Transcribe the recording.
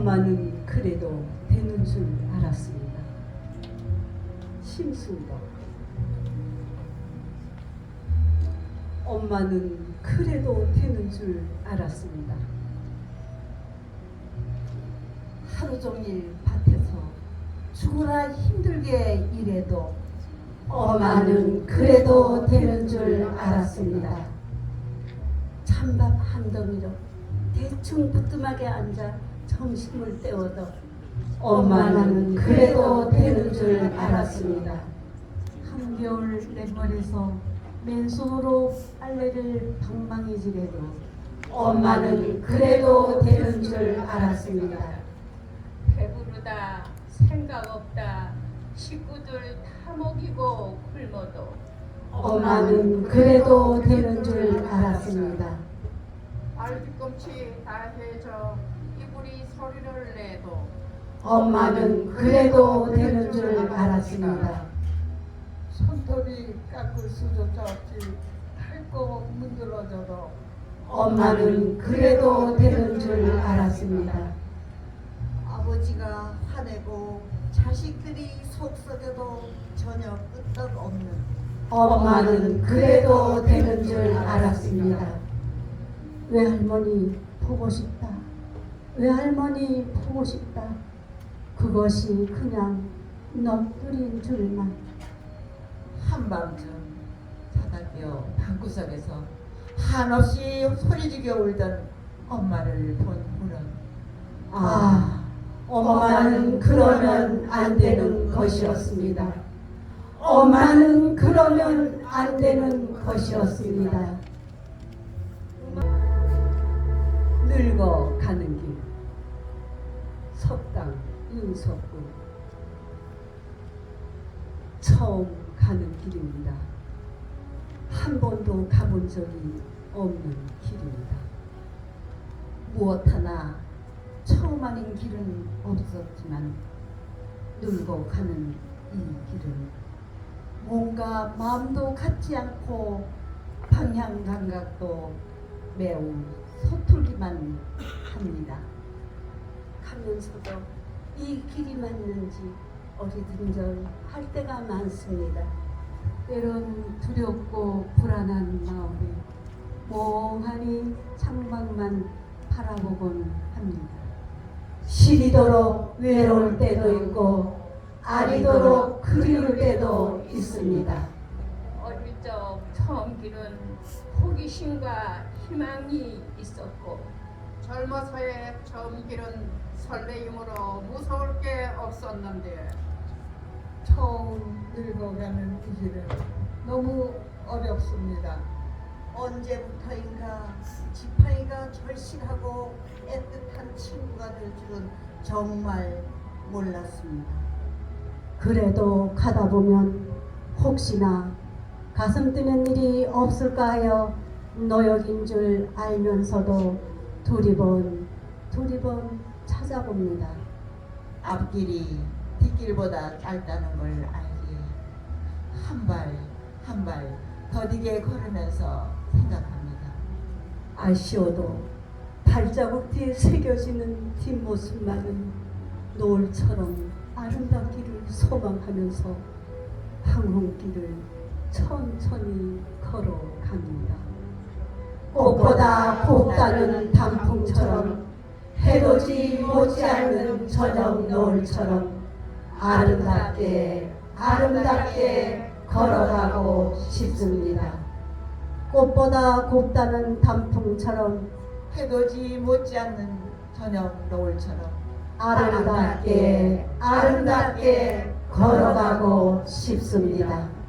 엄마는 그래도 되는 줄 알았습니다. 심순덕. 엄마는 그래도 되는 줄 알았습니다. 하루 종일 밭에서 죽으나 힘들게 일해도 엄마는 그래도 되는 줄 알았습니다. 찬밥 한 덩이로 대충 부뚜막에 앉아 점심을 때워도 엄마는 그래도 되는 줄 알았습니다. 한겨울 냇벌에서 맨손으로 빨래를 방망이질해도 엄마는 그래도 되는 줄 알았습니다. 배부르다 생각 없다 식구들 다 먹이고 굶어도 엄마는 그래도 되는 줄 알았습니다. 말 뒤꿈치 다 해져 이불이 소리를 내도 엄마는 그래도 되는 줄 알았습니다. 손톱이 깎을 수조차 없이 탈거 문드러져도 엄마는 그래도 되는 줄 알았습니다. 아버지가 화내고 자식들이 속썩여도 전혀 끄떡 없는 엄마는 그래도 되는 줄 알았습니다. 외할머니 보고 싶다. 외할머니 보고 싶다. 그것이 그냥 넋두린 줄만. 한밤중 자다 깨어 방구석에서 한없이 소리지게 울던 엄마를 본 후는 아, 엄마는 그러면 안 되는 것이었습니다. 엄마는 그러면 안 되는 것이었습니다. 늙어 가는 길 윤석군 처음 가는 길입니다. 한 번도 가본 적이 없는 길입니다. 무엇 하나 처음 하는 길은 없었지만 늙어 가는 이 길은 뭔가 마음도 같지 않고 방향 감각도 매우 서툴기만 합니다. 가면서도 이 길이 맞는지 어리둥절 할 때가 많습니다. 때론 두렵고 불안한 마음에 멍하니 창밖만 바라보곤 합니다. 시리도록 외로울 때도 있고 아리도록 그리울 때도 있습니다. 어릴 적 처음 길은 호기심과 희망이 있었고 젊어서의 처음 길은 설레임으로 무서울 게 없었는데 처음 늙어가는 이 길은 너무 어렵습니다. 언제부터인가 지팡이가 절실하고 애틋한 친구가 될 줄은 정말 몰랐습니다. 그래도 가다 보면 혹시나 가슴 뛰는 일이 없을까 하여 노역인 줄 알면서도 두리번 두리번 찾아봅니다. 앞길이 뒷길보다 짧다는 걸 알기에 한 발 한 발 더디게 걸으면서 생각합니다. 아쉬워도 발자국 뒤에 새겨지는 뒷모습만은 노을처럼 아름답기를 소망하면서 항홍길을 천천히 걸어갑니다. 꽃보다 곱다는 단풍처럼 해돋이 못지않는 저녁 노을처럼 아름답게 아름답게 걸어가고 싶습니다. 꽃보다 곱다는 단풍처럼 해돋이 못지않는 저녁 노을처럼 아름답게 아름답게 걸어가고 싶습니다.